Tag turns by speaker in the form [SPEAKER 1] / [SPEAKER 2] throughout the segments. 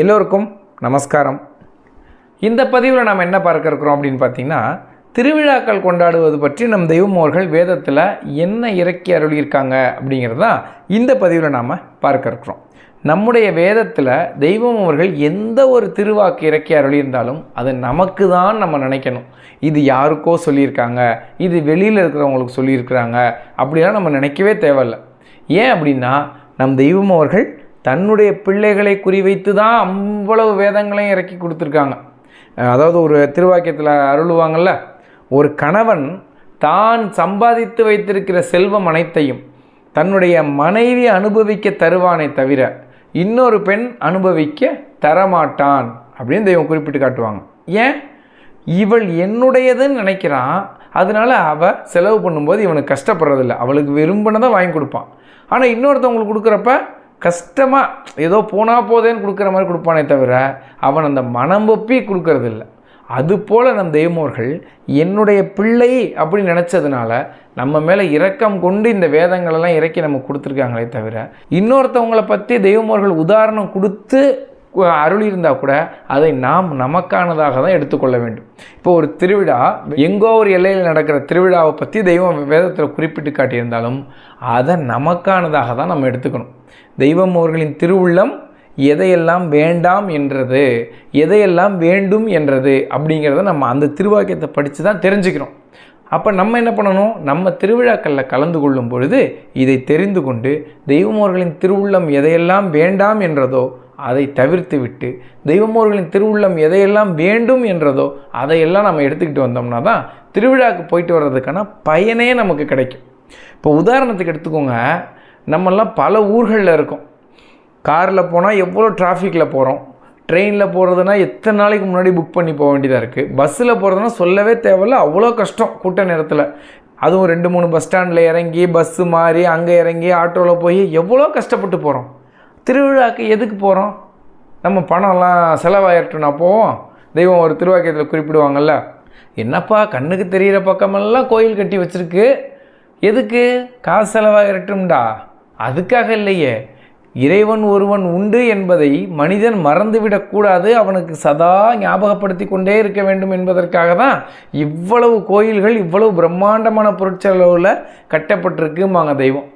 [SPEAKER 1] எல்லோருக்கும் நமஸ்காரம். இந்த பதிவில் நாம் என்ன பார்க்க இருக்கிறோம் அப்படின்னு பார்த்தீங்கன்னா திருவிழாக்கள் கொண்டாடுவது பற்றி நம் தெய்வமோர்கள் வேதத்தில் என்ன இறக்கி அருளியிருக்காங்க அப்படிங்கிறது தான் இந்த பதிவில் நாம் பார்க்க இருக்கிறோம். நம்முடைய வேதத்தில் தெய்வம் அவர்கள் எந்த ஒரு திருவாக்கு இறக்கி அருளியிருந்தாலும் அது நமக்கு தான் நம்ம நினைக்கணும். இது யாருக்கோ சொல்லியிருக்காங்க இது வெளியில் இருக்கிறவங்களுக்கு சொல்லியிருக்கிறாங்க அப்படிலாம் நம்ம நினைக்கவே தேவையில்லை. ஏன் அப்படின்னா நம் தெய்வம் அவர்கள் தன்னுடைய பிள்ளைகளை குறிவைத்து தான் அவ்வளவு வேதங்களையும் இறக்கி கொடுத்துருக்காங்க. அதாவது ஒரு திருவாக்கியத்தில் அருளுவாங்கள்ல ஒரு கணவன் தான் சம்பாதித்து வைத்திருக்கிற செல்வம் அனைத்தையும் தன்னுடைய மனைவி அனுபவிக்க தருவானே தவிர இன்னொரு பெண் அனுபவிக்க தரமாட்டான் அப்படின்னு தெய்வம் குறிப்பிட்டு காட்டுவாங்க. ஏன்? இவள் என்னுடையதுன்னு நினைக்கிறான். அதனால அவள் செலவு பண்ணும்போது இவனுக்கு கஷ்டப்படுறதில்ல. அவளுக்கு விரும்பினதான் வாங்கி கொடுப்பான். ஆனால் இன்னொருத்தவங்களுக்கு கொடுக்குறப்ப கஷ்டமாக ஏதோ போனால் போதேன்னு கொடுக்குற மாதிரி கொடுப்பானே தவிர அவன் அந்த மனம் ஒப்பி கொடுக்கறதில்ல. அதுபோல் நம் தெய்வமோர்கள் என்னுடைய பிள்ளை அப்படின்னு நினச்சதுனால நம்ம மேலே இரக்கம் கொண்டு இந்த வேதங்களெல்லாம் இறக்கி நமக்கு கொடுத்துருக்காங்களே தவிர இன்னொருத்தவங்களை பற்றி தெய்வமோர்கள் உதாரணம் கொடுத்து அருளியிருந்தா கூட அதை நாம் நமக்கானதாக தான் எடுத்துக்கொள்ள வேண்டும். இப்போ ஒரு திருவிழா எங்கோ ஒரு எல்லையில் நடக்கிற திருவிழாவை பற்றி தெய்வம் வேதத்தில் குறிப்பிட்டு காட்டியிருந்தாலும் அதை நமக்கானதாக தான் நம்ம எடுத்துக்கணும். தெய்வம் அவர்களின் திருவுள்ளம் எதையெல்லாம் வேண்டாம் என்றது எதையெல்லாம் வேண்டும் என்றது அப்படிங்கிறத நம்ம அந்த திருவாக்கியத்தை படித்து தான் தெரிஞ்சுக்கிறோம். அப்போ நம்ம என்ன பண்ணணும்? நம்ம திருவிழாக்களில் கலந்து கொள்ளும் பொழுது இதை தெரிந்து கொண்டு தெய்வமோர்களின் திருவுள்ளம் எதையெல்லாம் வேண்டாம் என்றதோ அதை தவிர்த்து விட்டு தெய்வமோர்களின் திருவுள்ளம் எதையெல்லாம் வேண்டும் என்றதோ அதையெல்லாம் நம்ம எடுத்துக்கிட்டு வந்தோம்னா தான் திருவிழாவுக்கு போயிட்டு வர்றதுக்கான பயனே நமக்கு கிடைக்கும். இப்போ உதாரணத்துக்கு எடுத்துக்கோங்க நம்மெல்லாம் பல ஊர்களில் இருக்கோம். காரில் போனால் எவ்வளோ டிராஃபிக்கில் போகிறோம் ட்ரெயினில் போகிறதுனா எத்தனை நாளைக்கு முன்னாடி புக் பண்ணி போக வேண்டியதாக இருக்குது பஸ்ஸில் போகிறதுனா சொல்லவே தேவையில்ல அவ்வளோ கஷ்டம் கூட்ட நேரத்தில். அதுவும் ரெண்டு மூணு பஸ் ஸ்டாண்டில் இறங்கி பஸ்ஸு மாறி அங்கே இறங்கி ஆட்டோவில் போய் எவ்வளோ கஷ்டப்பட்டு போகிறோம் திருவிழாக்கு எதுக்கு போகிறோம் நம்ம பணம்லாம் செலவாயிரட்டுனா போவோம். தெய்வம் ஒரு திருவாக்கியத்தில் குறிப்பிடுவாங்கல்ல. என்னப்பா கண்ணுக்கு தெரிகிற பக்கமெல்லாம் கோயில் கட்டி வச்சிருக்கு. எதுக்கு? காசு செலவாயிரட்டும்டா. அதுக்காக இல்லையே. இறைவன் ஒருவன் உண்டு என்பதை மனிதன் மறந்துவிடக்கூடாது அவனுக்கு சதா ஞாபகப்படுத்தி கொண்டே இருக்க வேண்டும் என்பதற்காக தான் இவ்வளவு கோயில்கள் இவ்வளவு பிரம்மாண்டமான பொருட்செலவில் கட்டப்பட்டிருக்குமாங்க தெய்வம்.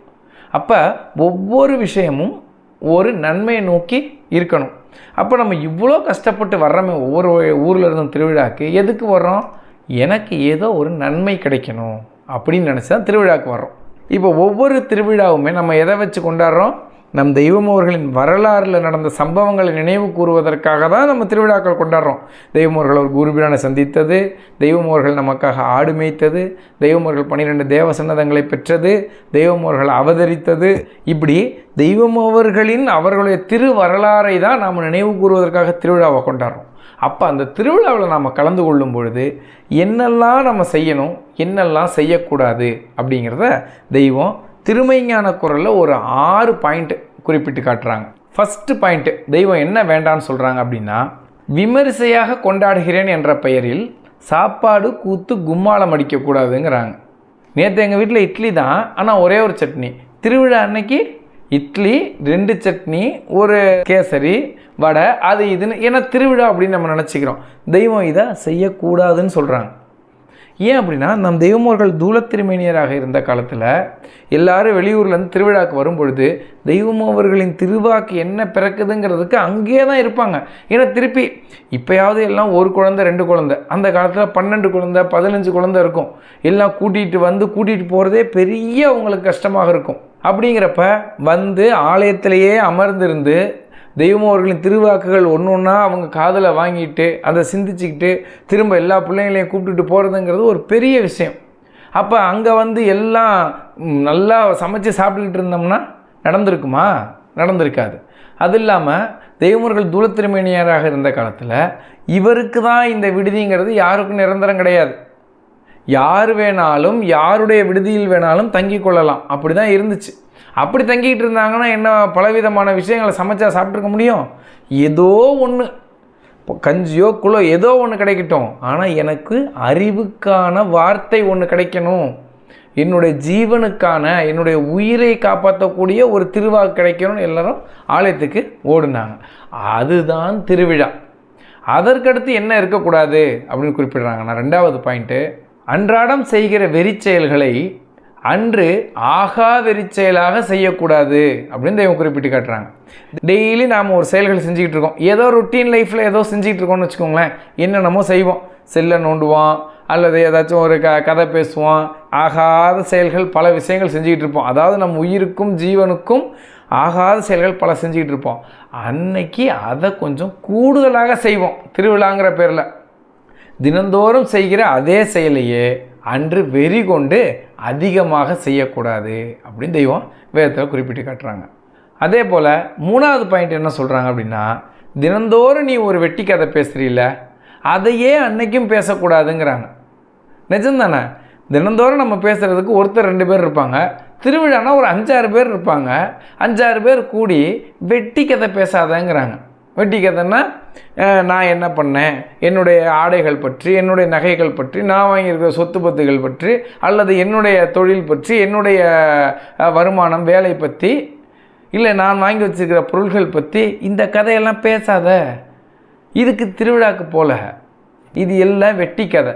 [SPEAKER 1] அப்போ ஒவ்வொரு விஷயமும் ஒரு நன்மையை நோக்கி இருக்கணும். அப்போ நம்ம இவ்வளோ கஷ்டப்பட்டு வர்றோமே ஒவ்வொரு ஊரில் இருந்தும் திருவிழாக்கு எதுக்கு வர்றோம்? எனக்கு ஏதோ ஒரு நன்மை கிடைக்கணும் அப்படின்னு நினச்சி தான் திருவிழாவுக்கு வர்றோம். இப்போ ஒவ்வொரு திருவிழாவுமே நம்ம எதை வச்சு கொண்டாடுறோம்? நம் தெய்வம் அவர்களின் வரலாறில் நடந்த சம்பவங்களை நினைவு கூறுவதற்காக தான் நம்ம திருவிழாக்கள் கொண்டாடுறோம். தெய்வம் அவர்கள் ஒரு குருபிரானை சந்தித்தது தெய்வம் அவர்கள் நமக்காக ஆடு மேய்த்தது தெய்வம் அவர்கள் பன்னிரெண்டு தேவ சன்னதங்களை பெற்றது தெய்வம் அவர்கள் அவதரித்தது. இப்படி தெய்வம் அவர்களின் அவர்களுடைய திரு வரலாறை தான் நாம் நினைவு கூறுவதற்காக திருவிழாவை கொண்டாடுறோம். அப்போ அந்த திருவிழாவில் நாம் கலந்து கொள்ளும் பொழுது என்னெல்லாம் நம்ம செய்யணும் என்னெல்லாம் செய்யக்கூடாது அப்படிங்கிறத தெய்வம் திருமைஞான குரலில் ஒரு ஆறு பாயிண்ட் குறிப்பிட்டு காட்டுறாங்க. ஃபஸ்ட்டு பாயிண்ட்டு தெய்வம் என்ன வேண்டான்னு சொல்கிறாங்க அப்படின்னா விமரிசையாக கொண்டாடுகிறேன் என்ற பெயரில் சாப்பாடு கூத்து கும்மாளம் அடிக்கக்கூடாதுங்கிறாங்க. நேற்று எங்கள் வீட்டில் இட்லி தான் ஆனால் ஒரே ஒரு சட்னி. திருவிழா அன்னைக்கு இட்லி ரெண்டு சட்னி ஒரு கேசரி வடை அது இதுன்னு ஏன்னா திருவிழா அப்படின்னு நம்ம நினச்சிக்கிறோம். தெய்வம் இதை செய்யக்கூடாதுன்னு சொல்கிறாங்க ஏன் அப்படின்னா நம் தெய்வமோர்கள் தூளத்திருமேனியராக இருந்த காலத்தில் எல்லாரும் வெளியூர்லேருந்து திருவிழாவுக்கு வரும்பொழுது தெய்வம் அவர்களின் திருவாக்கு என்ன பிறக்குதுங்கிறதுக்கு அங்கேயே தான் இருப்பாங்க. ஏன்னா திருப்பி இப்போயாவது எல்லாம் ஒரு குழந்தை ரெண்டு குழந்தை. அந்த காலத்தில் பன்னெண்டு குழந்தை பதினஞ்சு குழந்தை இருக்கும். எல்லாம் கூட்டிகிட்டு வந்து கூட்டிகிட்டு போகிறதே பெரிய அவங்களுக்கு கஷ்டமாக இருக்கும். அப்படிங்கிறப்ப வந்து ஆலயத்திலேயே அமர்ந்திருந்து தெய்வம் அவர்களின் திருவாக்குகள் ஒன்று ஒன்றா அவங்க காதில் வாங்கிட்டு அதை சிந்திச்சுக்கிட்டு திரும்ப எல்லா பிள்ளைங்களையும் கூப்பிட்டுட்டு போகிறதுங்கிறது ஒரு பெரிய விஷயம். அப்போ அங்கே வந்து எல்லாம் நல்லா சமைச்சு சாப்பிட்டுக்கிட்டு இருந்தோம்னா நடந்திருக்குமா? நடந்திருக்காது. அது இல்லாமல் தெய்வமர்கள் தூளத்திருமேனியராக இருந்த காலத்தில் இவருக்கு தான் இந்த விடுதிங்கிறது யாருக்கும் நிரந்தரம் கிடையாது. யார் வேணாலும் யாருடைய விடுதியில் வேணாலும் தங்கி கொள்ளலாம். அப்படி தான் இருந்துச்சு. அப்படி தங்கிக்கிட்டு இருந்தாங்கன்னா என்ன பலவிதமான விஷயங்களை சமைச்சா சாப்பிட்ருக்க முடியும்? ஏதோ ஒன்று கஞ்சியோ குளோ ஏதோ ஒன்று கிடைக்கட்டும். ஆனால் எனக்கு அறிவுக்கான வார்த்தை ஒன்று கிடைக்கணும். என்னுடைய ஜீவனுக்கான என்னுடைய உயிரை காப்பாற்றக்கூடிய ஒரு திருவாக்கு கிடைக்கணும்னு எல்லாரும் ஆலயத்துக்கு ஓடுனாங்க. அதுதான் திருவிழா. அதற்கடுத்து என்ன இருக்கக்கூடாது அப்படின்னு குறிப்பிடுறாங்க. நான் ரெண்டாவது பாயிண்ட்டு. அன்றாடம் செய்கிற வெறிச்செயல்களை அன்று ஆகா வெறிச்செயலாக செய்யக்கூடாது அப்படின்னு தெய்வம் குறிப்பிட்டு காட்டுறாங்க. டெய்லி நாம் ஒரு செயல்கள் செஞ்சுக்கிட்டு இருக்கோம். ஏதோ ருட்டீன் லைஃப்பில் ஏதோ செஞ்சுக்கிட்டு இருக்கோம்னு வச்சுக்கோங்களேன் என்னென்னமோ செய்வோம். செல்லை நோண்டுவோம் அல்லது ஏதாச்சும் ஒரு க கதை பேசுவோம் ஆகாத செயல்கள் பல விஷயங்கள் செஞ்சுக்கிட்டு இருப்போம். அதாவது நம் உயிருக்கும் ஜீவனுக்கும் ஆகாத செயல்கள் பல செஞ்சுக்கிட்டு இருப்போம். அன்னைக்கு அதை கொஞ்சம் கூடுதலாக செய்வோம். திருவிழாங்கிற பேரில். தினந்தோறும் செய்கிற அதே செயலையே அன்று வெறி கொண்டு அதிகமாக செய்யக்கூடாது அப்படின்னு தெய்வம் வேதத்தில் குறிப்பிட்டு காட்டுறாங்க. அதே போல் மூணாவது பாயிண்ட் என்ன சொல்கிறாங்க அப்படின்னா தினந்தோறும் நீ ஒரு வெட்டி கதை பேசுகிறீல்ல அதையே அன்னைக்கும் பேசக்கூடாதுங்கிறாங்க. நிஜம்தானே? தினந்தோறும் நம்ம பேசுகிறதுக்கு ஒருத்தர் ரெண்டு பேர் இருப்பாங்க திருவிழானா ஒரு அஞ்சாறு பேர் இருப்பாங்க அஞ்சாறு பேர் கூடி வெட்டி கதை பேசாதங்கிறாங்க. வெட்டி கதைன்னா நான் என்ன பண்ணேன்? என்னுடைய ஆடைகள் பற்றி என்னுடைய நகைகள் பற்றி நான் வாங்கியிருக்கிற சொத்து பத்துகள் பற்றி அல்லது என்னுடைய தொழில் பற்றி என்னுடைய வருமானம் வேலை பற்றி இல்லை நான் வாங்கி வச்சிருக்கிற பொருள்கள் பற்றி இந்த கதையெல்லாம் பேசாத. இதுக்கு திருவிழாக்கு போல. இது எல்லாம் வெட்டி கதை.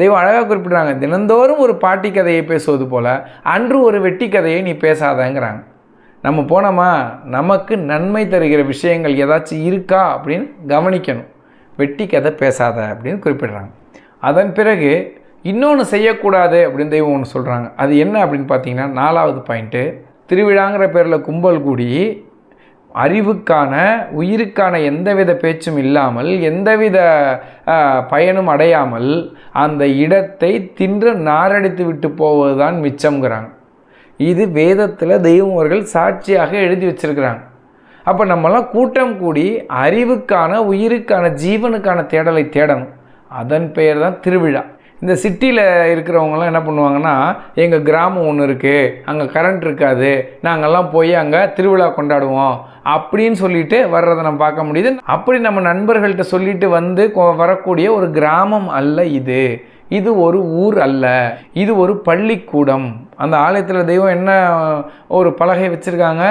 [SPEAKER 1] தெய்வம் அழகாக குறிப்பிடுறாங்க தினந்தோறும் ஒரு பாட்டி கதையை பேசுவது போல் அன்று ஒரு வெட்டி கதையை நீ பேசாதங்கிறாங்க. நம்ம போனோமா? நமக்கு நன்மை தருகிற விஷயங்கள் ஏதாச்சும் இருக்கா? அப்படின்னு கவனிக்கணும். வெட்டி கதை பேசாத அப்படின்னு குறிப்பிடுறாங்க. அதன் பிறகு இன்னொன்று செய்யக்கூடாது அப்படின்னு தெய்வம் ஒன்று சொல்கிறாங்க அது என்ன அப்படின்னு பார்த்தீங்கன்னா நாலாவது பாயிண்ட்டு திருவிழாங்கிற பேரில் கும்பல் கூடி அறிவுக்கான உயிருக்கான எந்தவித பேச்சும் இல்லாமல் எந்தவித பயனும் அடையாமல் அந்த இடத்தை தின்று நாரடித்து விட்டு போவதுதான் மிச்சம்ங்கிறாங்க. இது வேதத்தில் தெய்வம் அவர்கள் சாட்சியாக எழுதி வச்சிருக்கிறாங்க. அப்போ நம்மலாம் கூட்டம் கூடி அறிவுக்கான உயிருக்கான ஜீவனுக்கான தேடலை தேடணும். அதன் பெயர் தான் திருவிழா. இந்த சிட்டியில் இருக்கிறவங்கலாம் என்ன பண்ணுவாங்கன்னா எங்கள் கிராமம் ஒன்று இருக்குது அங்கே கரண்ட் இருக்காது நாங்கள்லாம் போய் அங்கே திருவிழா கொண்டாடுவோம் அப்படின்னு சொல்லிட்டு வர்றதை நம்ம பார்க்க முடியுது. அப்படி நம்ம நண்பர்கள்ட்ட சொல்லிட்டு வந்து வரக்கூடிய ஒரு கிராமம் அல்ல இது. இது ஒரு ஊர் அல்ல இது ஒரு பள்ளிக்கூடம். அந்த ஆலயத்தில் தெய்வம் என்ன ஒரு பலகை வச்சுருக்காங்க?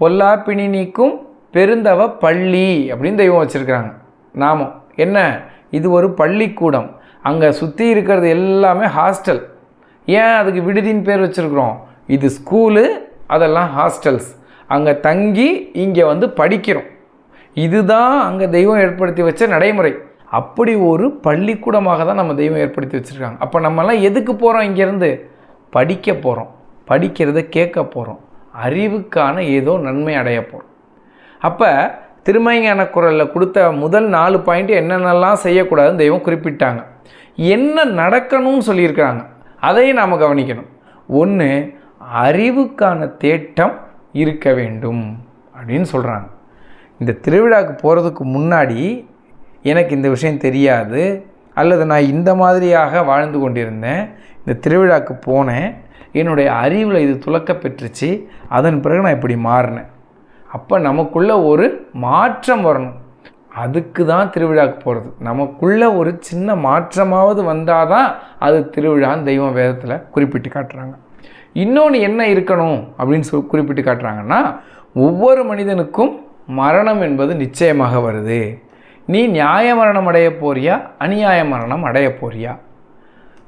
[SPEAKER 1] பொல்லாப்பினி நீக்கும் பெருந்தவ பள்ளி அப்படின்னு தெய்வம் வச்சுருக்குறாங்க. நாமம். என்ன? இது ஒரு பள்ளிக்கூடம். அங்கே சுற்றி இருக்கிறது எல்லாமே ஹாஸ்டல் ஏன் அதுக்கு விடுதின்னு பேர் வச்சுருக்குறோம்? இது ஸ்கூலு அதெல்லாம் ஹாஸ்டல்ஸ் அங்கே தங்கி இங்கே வந்து படிக்கிறோம். இதுதான் அங்கே தெய்வம் ஏற்படுத்தி வச்ச நடைமுறை. அப்படி ஒரு பள்ளிக்கூடமாக தான் நம்ம தெய்வம் ஏற்படுத்தி வச்சுருக்காங்க. அப்போ நம்மலாம் எதுக்கு போகிறோம் இங்கேருந்து? படிக்க போகிறோம் படிக்கிறத கேட்க போகிறோம் அறிவுக்கான ஏதோ நன்மை அடைய போகிறோம் அப்போ திருமயஞான குரலில் கொடுத்த முதல் நாலு பாயிண்ட் என்னென்னலாம் செய்யக்கூடாதுன்னு தெய்வம் குறிப்பிட்டாங்க. என்ன நடக்கணும்னு சொல்லியிருக்கிறாங்க. அதையும் நாம் கவனிக்கணும். ஒன்று அறிவுக்கான தேட்டம் இருக்க வேண்டும் அப்படின்னு சொல்கிறாங்க இந்த திருவிழாவுக்கு போகிறதுக்கு முன்னாடி எனக்கு இந்த விஷயம் தெரியாது அல்லது நான் இந்த மாதிரியாக வாழ்ந்து கொண்டிருந்தேன் இந்த திருவிழாவுக்கு போனேன் என்னுடைய அறிவில் இது துளக்க பெற்றுச்சு அதன் பிறகு நான் இப்படி மாறினேன். அப்போ நமக்குள்ளே ஒரு மாற்றம் வரணும். அதுக்கு தான் திருவிழாவுக்கு போகிறது நமக்குள்ளே ஒரு சின்ன மாற்றமாவது வந்தால் தான் அது திருவிழான்னு தெய்வம் வேதத்தில் குறிப்பிட்டு காட்டுறாங்க. இன்னொன்று என்ன இருக்கணும் அப்படின்னு சொல் குறிப்பிட்டு காட்டுறாங்கன்னா ஒவ்வொரு மனிதனுக்கும் மரணம் என்பது நிச்சயமாக வருது. நீ நியாய மரணம் அடைய போறியா? அநியாய மரணம் அடைய போறியா?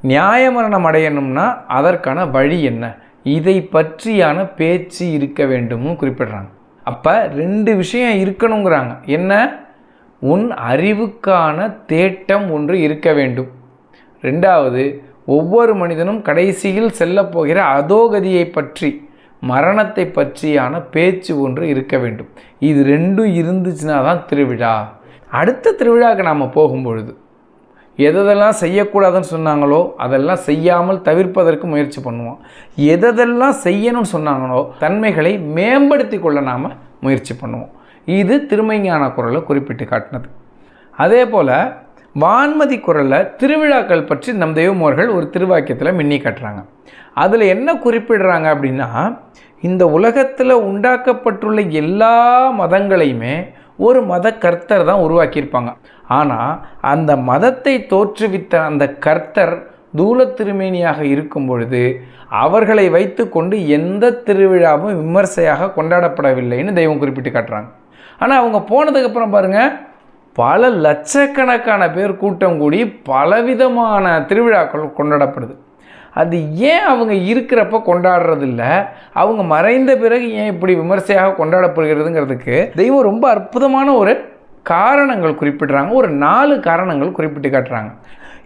[SPEAKER 1] நியாய மரணம் அடையணும்னா அதற்கான வழி என்ன? இதை பற்றியான பேச்சு இருக்க வேண்டும்னு குறிப்பிடுறாங்க. அப்போ ரெண்டு விஷயம் இருக்கணுங்கிறாங்க. என்ன? உன் அறிவுக்கான தேட்டம் ஒன்று இருக்க வேண்டும். ரெண்டாவது ஒவ்வொரு மனிதனும் கடைசியில் செல்லப்போகிற அதோகதியை பற்றி மரணத்தை பற்றியான பேச்சு ஒன்று இருக்க வேண்டும். இது ரெண்டும் இருந்துச்சுன்னா தான் திருவிழா. அடுத்த திருவிழாவுக்கு நாம் போகும்பொழுது எதெல்லாம் செய்யக்கூடாதுன்னு சொன்னாங்களோ அதெல்லாம் செய்யாமல் தவிர்ப்பதற்கு முயற்சி பண்ணுவோம். எதெல்லாம் செய்யணும்னு சொன்னாங்களோ தன்மைகளை மேம்படுத்தி கொள்ள நாம் முயற்சி பண்ணுவோம். இது திருமைஞான குரலை குறிப்பிட்டு காட்டினது. அதே போல் வான்மதி குரலில் திருவிழாக்கள் பற்றி நம் தெய்வமோர்கள் ஒரு திருவாக்கியத்தில் மின்னி காட்டுறாங்க. அதில் என்ன குறிப்பிடுறாங்க அப்படின்னா இந்த உலகத்தில் உண்டாக்கப்பட்டுள்ள எல்லா மதங்களையுமே ஒரு மத கர்த்தர் தான் உருவாக்கியிருப்பாங்க. ஆனால் அந்த மதத்தை தோற்றுவித்த அந்த கர்த்தர் தூல திருமேனியாக இருக்கும் பொழுது அவர்களை வைத்துக்கொண்டு எந்த திருவிழாவும் விமர்சையாக கொண்டாடப்படவில்லைன்னு தெய்வம் குறிப்பிட்டு காட்டுறாங்க. ஆனால் அவங்க போனதுக்கப்புறம் பாருங்கள் பல லட்சக்கணக்கான பேர் கூட்டம் கூடி பலவிதமான திருவிழாக்கள் கொண்டாடப்படுது. அது ஏன் அவங்க இருக்கிறப்ப கொண்டாடுறதில்ல? அவங்க மறைந்த பிறகு ஏன் இப்படி விமர்சையாக கொண்டாடப்படுகிறதுங்கிறதுக்கு தெய்வம் ரொம்ப அற்புதமான ஒரு காரணங்கள் குறிப்பிடுறாங்க. ஒரு நாலு காரணங்கள் குறிப்பிட்டு காட்டுறாங்க.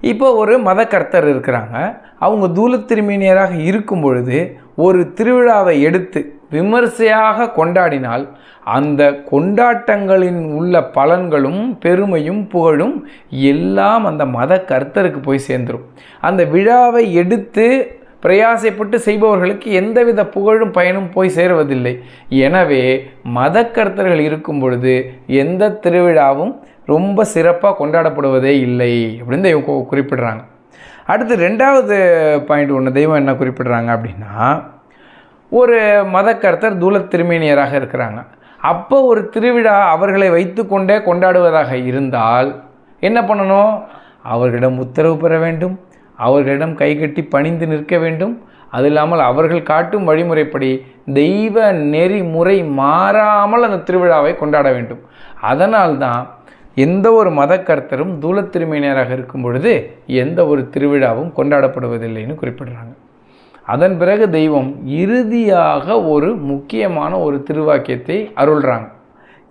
[SPEAKER 1] இப்போ ஒரு மத கர்த்தர் இருக்கிறாங்க. அவங்க தூலத் திருமேனியராக இருக்கும் பொழுது ஒரு திருவிழாவை எடுத்து விமர்சையாக கொண்டாடினால் அந்த கொண்டாட்டங்களின் உள்ள பலன்களும் பெருமையும் புகழும் எல்லாம் அந்த மத கர்த்தருக்கு போய் சேர்ந்துடும் அந்த விழாவை எடுத்து பிரயாசைப்பட்டு செய்பவர்களுக்கு எந்தவித புகழும் பயனும் போய் சேருவதில்லை. எனவே மத கர்த்தர்கள் இருக்கும் பொழுது எந்த திருவிழாவும் ரொம்ப சிறப்பாக கொண்டாடப்படுவதே இல்லை அப்படின்னு தெய்வம் குறிப்பிடுறாங்க. அடுத்து ரெண்டாவது பாயிண்ட் ஒன்று தெய்வம் என்ன குறிப்பிடுறாங்க அப்படின்னா ஒரு மதக்கர்த்தர் தூல திருமேனியராக இருக்கிறாங்க. அப்போ ஒரு திருவிழா அவர்களை வைத்துக்கொண்டே கொண்டாடுவதாக இருந்தால் என்ன பண்ணணும்? அவர்களிடம் உத்தரவு பெற வேண்டும். அவர்களிடம் கைகட்டி பணிந்து நிற்க வேண்டும். அது இல்லாமல் அவர்கள் காட்டும் வழிமுறைப்படி தெய்வ நெறிமுறை மாறாமல் அந்த திருவிழாவை கொண்டாட வேண்டும். அதனால்தான் எந்த ஒரு மதக்கர்த்தரும் தூலத் இருக்கும் பொழுது எந்த ஒரு திருவிழாவும் கொண்டாடப்படுவதில்லைன்னு குறிப்பிடுறாங்க. அதன் பிறகு தெய்வம் இறுதியாக ஒரு முக்கியமான ஒரு திருவாக்கியத்தை அருள்றாங்க.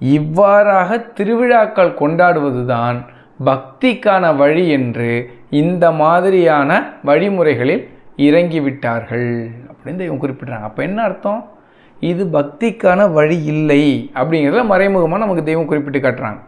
[SPEAKER 1] இவ்வாறாக திருவிழாக்கள் கொண்டாடுவதுதான் பக்திக்கான வழி என்று இந்த மாதிரியான வழிமுறைகளில் இறங்கிவிட்டார்கள் அப்படின்னு தெய்வம் குறிப்பிடுறாங்க. அப்போ என்ன அர்த்தம்? இது பக்திக்கான வழி இல்லை அப்படிங்கிறத மறைமுகமாக நமக்கு தெய்வம் குறிப்பிட்டு காட்டுறாங்க.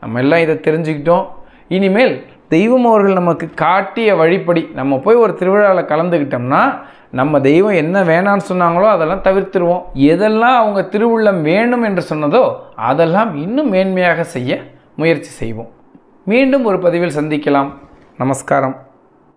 [SPEAKER 1] நம்ம எல்லாம் இதை தெரிஞ்சுக்கிட்டோம். இனிமேல் தெய்வம் அவர்கள் நமக்கு காட்டிய வழிப்படி நம்ம போய் ஒரு திருவிழாவில் கலந்துக்கிட்டோம்னா நம்ம தெய்வம் என்ன வேணான்னு சொன்னாங்களோ அதெல்லாம் தவிர்த்துருவோம். எதெல்லாம் அவங்க திருவுள்ளம் வேணும் என்று சொன்னதோ அதெல்லாம் இன்னும் மேன்மையாக செய்ய முயற்சி செய்வோம். மீண்டும் ஒரு பதிவில் சந்திக்கலாம். நமஸ்காரம்.